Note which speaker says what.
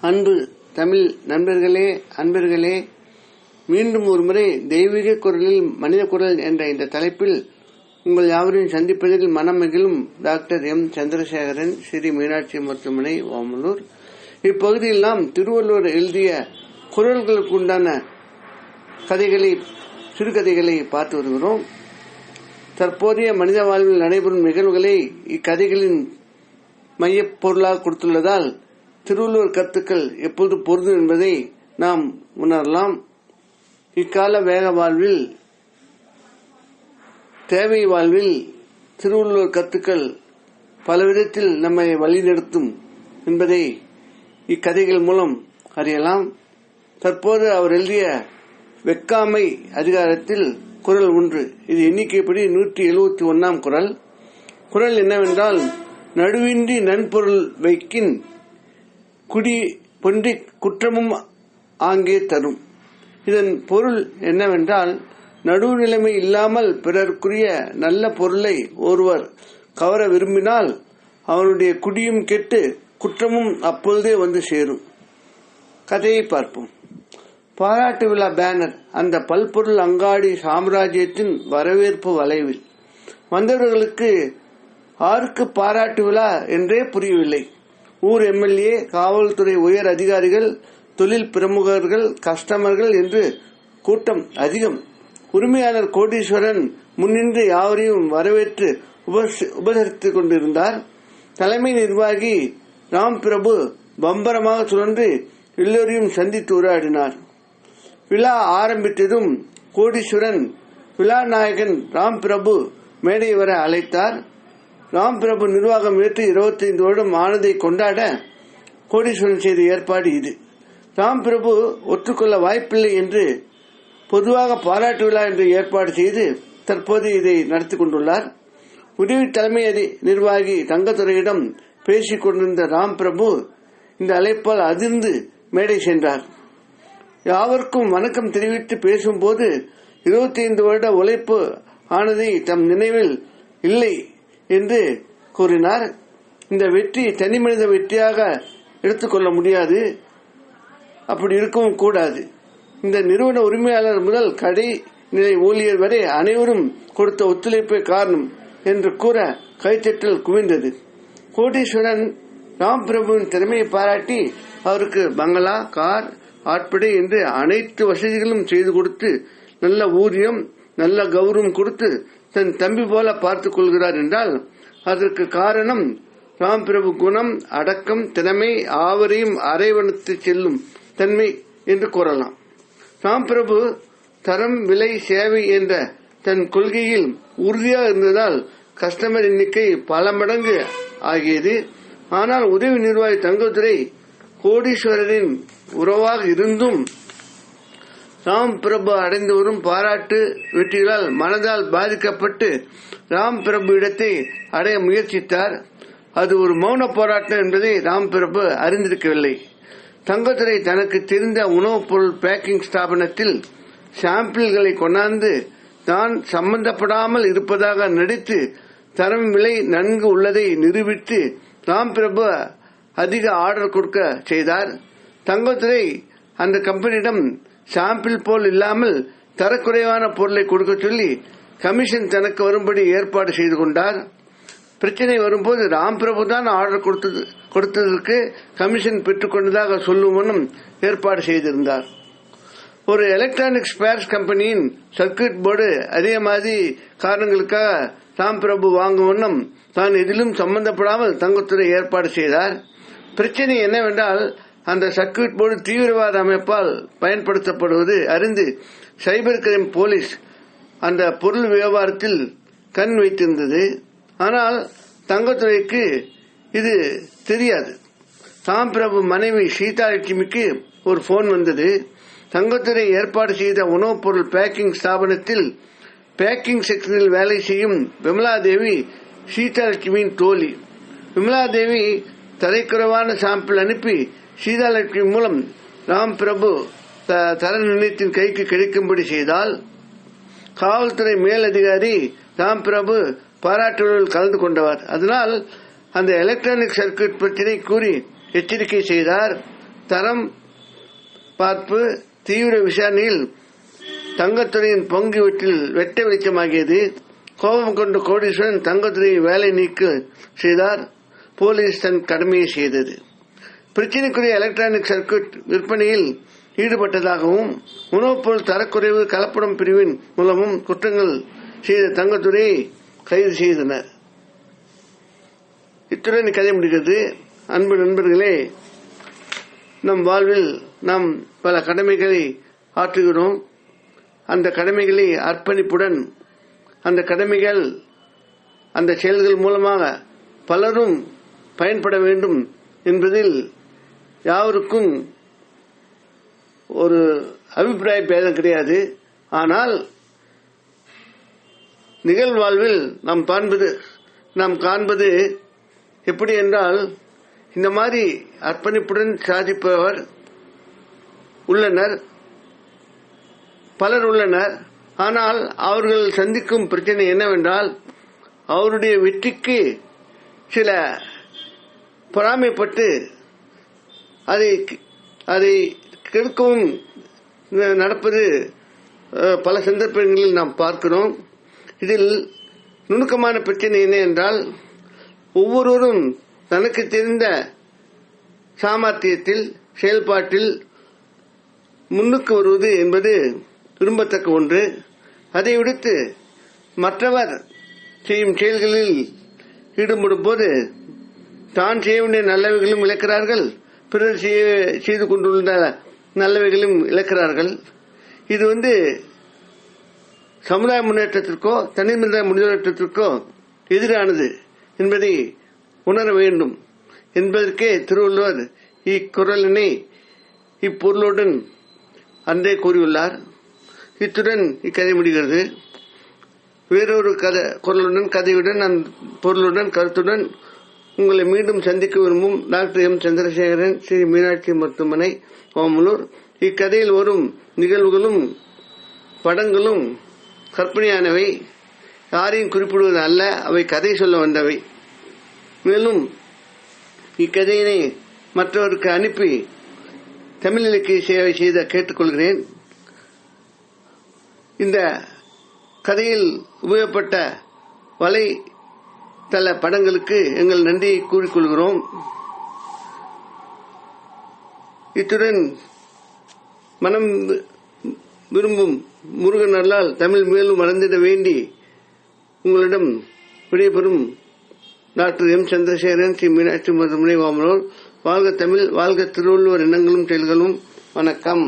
Speaker 1: அன்பு தமிழ் நண்பர்களே அன்பர்களே மீண்டும் ஒருமுறை தெய்வீக குரலில் மனித குரல் என்ற இந்த தலைப்பில் உங்கள் யாவரையும் சந்திப்பதில் மனம் மகிழும் டாக்டர் எம். சந்திரசேகரன் ஸ்ரீ மீனாட்சி மருத்துவமனை ஓமலூர். இப்பகுதியில் நாம் திருவள்ளுவர் எழுதிய குரல்களுக்கு உண்டான கதைகளை சிறுகதைகளை பார்த்து வருகிறோம். தற்போதைய மனித வாழ்வில் நடைபெறும் நிகழ்வுகளை இக்கதைகளின் மையப் பொருளாக கொடுத்துள்ளதால் திருவள்ளுவர் கருத்துக்கள் எப்போது பொருந்தும் என்பதை நாம் உணரலாம். இக்கால வேக வாழ்வில் தேவை வாழ்வில் திருவள்ளுவர் கருத்துக்கள் பலவிதத்தில் நம்மை வழிநடத்தும் என்பதை இக்கதைகள் மூலம் அறியலாம். தற்போது அவர் எழுதிய வெக்காமை அதிகாரத்தில் குரல் ஒன்று. இது எண்ணிக்கைப்படி நூற்றி எழுபத்தி ஒன்னாம் குரல். குரல் என்னவென்றால் நடுவின்றி நன்பொருள் வைக்கின் குடி பொன்றி குற்றமும் ஆங்கே தரும். இதன் பொருள் என்னவென்றால் நடுநிலைமை இல்லாமல் பிறருக்குரிய நல்ல பொருளை ஒருவர் கவர விரும்பினால் அவனுடைய குடியும் கெட்டு குற்றமும் அப்பொழுதே வந்து சேரும். கதையை பார்ப்போம். பாராட்டு விழா பேனர் அந்த பல்பொருள் அங்காடி சாம்ராஜ்யத்தின் வரவேற்பு வளைவில். வந்தவர்களுக்கு ஆருக்கு பாராட்டு விழா என்றே புரியவில்லை. ஊர் எம்எல்ஏ காவல்துறை உயர் அதிகாரிகள் தொழில் பிரமுகர்கள் கஸ்டமர்கள் என்று கூட்டம் அதிகம். உரிமையாளர் கோடீஸ்வரன் முன்னின்று யாவரையும் வரவேற்று உபசரித்துக் கொண்டிருந்தார். தலைமை நிர்வாகி ராம் பிரபு பம்பரமாக சுழன்று எல்லோரையும் சந்தித்து உரையாடினார். விழா ஆரம்பித்ததும் கோடீஸ்வரன் விழா நாயகன் ராம் பிரபு மேடை வர அழைத்தார். ராம் பிரபு நிர்வாகம் ஏற்று இருபத்தைந்து வருடம் ஆனதை கொண்டாட கோடீஸ்வரன் செய்த ஏற்பாடு இது. ராம் பிரபு ஒற்றுக்கொள்ள வாய்ப்பில்லை என்று பொதுவாக பாராட்டு விழா என்று ஏற்பாடு செய்து தற்போது இதை நடத்தி கொண்டுள்ளார். உதவி தலைமை நிர்வாகி தங்கத்துறையிடம் பேசிக் கொண்டிருந்த ராம் பிரபு இந்த அழைப்பால் அதிர்ந்து மேடை சென்றார். யாவருக்கும் வணக்கம் தெரிவித்து பேசும்போது இருபத்தி ஐந்து வருட உழைப்பு ஆனதை தம் நினைவில் இல்லை என்று கூறினார். இந்த வெற்றி தனி மனித வெற்றியாக எடுத்துக்கொள்ள முடியாது. அப்படி இருக்கவும் கூடாது. இந்த நிறுவன உரிமையாளர் முதல் கடை நிலை ஊழியர் வரை அனைவரும் கொடுத்த ஒத்துழைப்பே காரணம் என்று கூற கைத்தட்டல் குவிந்தது. கோடீஸ்வரன் ராம் பிரபுவின் திறமையை பாராட்டி அவருக்கு பங்களா கார் ஆட்படை என்று அனைத்து வசதிகளும் செய்து கொடுத்து நல்ல ஊதியம் நல்ல கௌரவம் கொடுத்து தன் தம்பி போல பார்த்துக் கொள்கிறார் என்றால் அதற்கு காரணம் ராம் பிரபு குணம் அடக்கம் திறமை ஆவரையும் அரைவனத்து செல்லும் தன்மை என்று கூறலாம். ராம் பிரபு தரம் விலை சேவை என்ற தன் கொள்கையில் உறுதியாக இருந்ததால் கஸ்டமர் எண்ணிக்கை பல மடங்கு ஆகியது. ஆனால் உதவி நிர்வாகி தங்கத்துறை கோடீஸ்வரரின் உறவாக இருந்தும் ராம் பிரபு அடைந்து வரும் பாராட்டு வெற்றிகளால் மனதால் பாதிக்கப்பட்டு ராம் பிரபு இடத்தை அடைய முயற்சித்தார். அது ஒரு மௌன போராட்டம் என்பதை ராம் பிரபு அறிந்திருக்கவில்லை. தங்கத்துறை தனக்கு தெரிந்த உணவுப் பொருள் பேக்கிங் ஸ்தாபனத்தில் சாம்பிள்களை கொண்டாந்து தான் சம்பந்தப்படாமல் இருப்பதாக நடித்து தரம் விலை நன்கு உள்ளதை நிரூபித்து ராம் பிரபு அதிக ஆர்டர் கொடுக்க செய்தார். தங்கத்துறை அந்த கம்பெனியிடம் சாம்பிள் போல் இல்லாமல் தரக்குறைவான பொருளை கொடுக்க சொல்லி கமிஷன் தனக்கு வரும்படி ஏற்பாடு செய்து கொண்டார். பிரச்சனை வரும்போது ராம் பிரபு தான் ஆர்டர் கொடுத்தது கொடுத்ததற்கு கமிஷன் பெற்றுக்கொண்டதாக சொல்லுமனும் ஏற்பாடு செய்திருந்தார். ஒரு எலக்ட்ரானிக் ஸ்பேர்ஸ் கம்பெனியின் சர்க்கியூட் போர்டு அதே மாதிரி காரணங்களுக்காக ராம் பிரபு வாங்குவனும் தான் எதிலும் சம்பந்தப்படாமல் தங்கத்துறை ஏற்பாடு செய்தார். பிரச்சனை என்னவென்றால் அந்த சர்க்கியூட் போர்டு தீவிரவாத அமைப்பால் பயன்படுத்தப்படுவது அறிந்து சைபர் கிரைம் போலீஸ் அந்த பொருள் வியாபாரத்தில் கண் வைத்திருந்தது. ஆனால் தங்கத்துறைக்கு இது தெரியாது. தாம் பிரபு மனைவி சீதாலட்சுமிக்கு ஒரு போன் வந்தது. தங்கத்துறை ஏற்பாடு செய்த உணவுப் பொருள் பேக்கிங் ஸ்தாபனத்தில் பேக்கிங் செக்ஷனில் வேலை செய்யும் விமலாதேவி சீதாலட்சுமியின் தோழி. விமலாதேவி தரைக்குறைவான சாம்பிள் அனுப்பி சீதாலட்சுமி மூலம் ராம் பிரபு தர நிலையத்தின் கைக்கு கிடைக்கும்படி செய்தால் காவல்துறை மேலதிகாரி ராம் பிரபு பாராட்டுகளில் கலந்து கொண்டவர். அதனால் அந்த எலக்ட்ரானிக் சர்க்கியூட் பிரச்சினை கூறி எச்சரிக்கை செய்தார். தரம் பார்ப்பு தீவிர விசாரணையில் தங்கத்துறையின் பங்கு வீட்டில் வெட்ட வெளிச்சமாகியது. கோபம் கொண்ட கோடீஸ்வரன் தங்கத்துறையை வேலை நீக்க செய்தார். போலீஸ் தன் கடமையை செய்தது. பிரச்சினைக்குரிய எலக்ட்ரானிக் சர்க்கியூட் விற்பனையில் ஈடுபட்டதாகவும் உணவுப் பொருள் தரக்குறைவு கலப்படம் பிரிவின் மூலமும் குற்றங்கள் செய்த தங்கத்துறையை கைது செய்தனர் இத்துடன் கதை முடிகிறது. அன்பு நண்பர்களே நம் வாழ்வில் நாம் பல கடமைகளை ஆற்றுகிறோம். அந்த கடமைகளை அர்ப்பணிப்புடன் அந்த கடமைகள் அந்த செயல்கள் மூலமாக பலரும் பயன்பட வேண்டும் என்பதில் யாருக்கும் ஒரு அபிப்பிராய பேதம் கிடையாது. ஆனால் நிகழ்வாழ்வில் நாம் காண்பது நாம் காண்பது எப்படி என்றால் இந்த மாதிரி அர்ப்பணிப்புடன் சாதிப்பவர் உள்ளனர் பலர் உள்ளனர். ஆனால் அவர்கள் சந்திக்கும் பிரச்சனை என்னவென்றால் அவருடைய வெற்றிக்கு சில பொறாமைப்பட்டு அதை அதை கெடுக்கவும் நடப்பது பல சந்தர்ப்பங்களில் நாம் பார்க்கிறோம். இதில் நுணுக்கமான பிரச்சனை என்ன என்றால் ஒவ்வொருவரும் தனக்கு தெரிந்த சாமர்த்தியத்தில் செயல்பாட்டில் முன்னுக்கு வருவது என்பது விரும்பத்தக்க ஒன்று. அதை விடுத்து மற்றவர் செய்யும் செயல்களில் ஈடுபடும் போது தான் செய்ய வேண்டிய நல்லவைகளும் இழக்கிறார்கள். பிறர் செய்ய- செய்து கொண்டுள்ள நல்லவைகளும் இழக்கிறார்கள். இது வந்து சமுதாய முன்னேற்றத்திற்கோ தனி மனித முன்னேற்றத்திற்கோ எதிரானது என்பதை உணர வேண்டும். என்பதற்கே திருவள்ளுவர் இக்குரலினை இப்பொருளுடன் அன்றே கூறியுள்ளார். இத்துடன் இக்கதை முடிகிறது. வேறொரு கதை குரலுடன் கதையுடன் அந்த பொருளுடன் கருத்துடன் உங்களை மீண்டும் சந்திக்க விரும்பும் டாக்டர் எம். சந்திரசேகரன் ஸ்ரீ மீனாட்சி மருத்துவமனை ஓமலூர் இக்கதையில் வரும் நிகழ்வுகளும் படங்களும் கற்பனையானவை. யாரையும் குறிப்பிடுவது அல்ல அவை கதை சொல்ல வந்தவை. மேலும் இக்கதையினை மற்றவருக்கு அனுப்பி தமிழ் இலக்கிய சேவை செய்த கேட்டுக்கொள்கிறேன். இந்த கதையில் உபயோகப்பட்ட வலை பல படங்களுக்கு எங்கள் நன்றியை கூறிக்கொள்கிறோம். இத்துடன் மனம் விரும்பும் முருகன் அல்லால் தமிழ் மேலும் வளர்ந்திட வேண்டி உங்களிடம் விடைபெறும் டாக்டர் எம். சந்திரசேகரன் ஸ்ரீ மீனாட்சி மருத்துவமனை வாமலூர் வாழ்க தமிழ் வாழ்க திருவள்ளுவர் எண்ணங்களும் செயல்களும். வணக்கம்.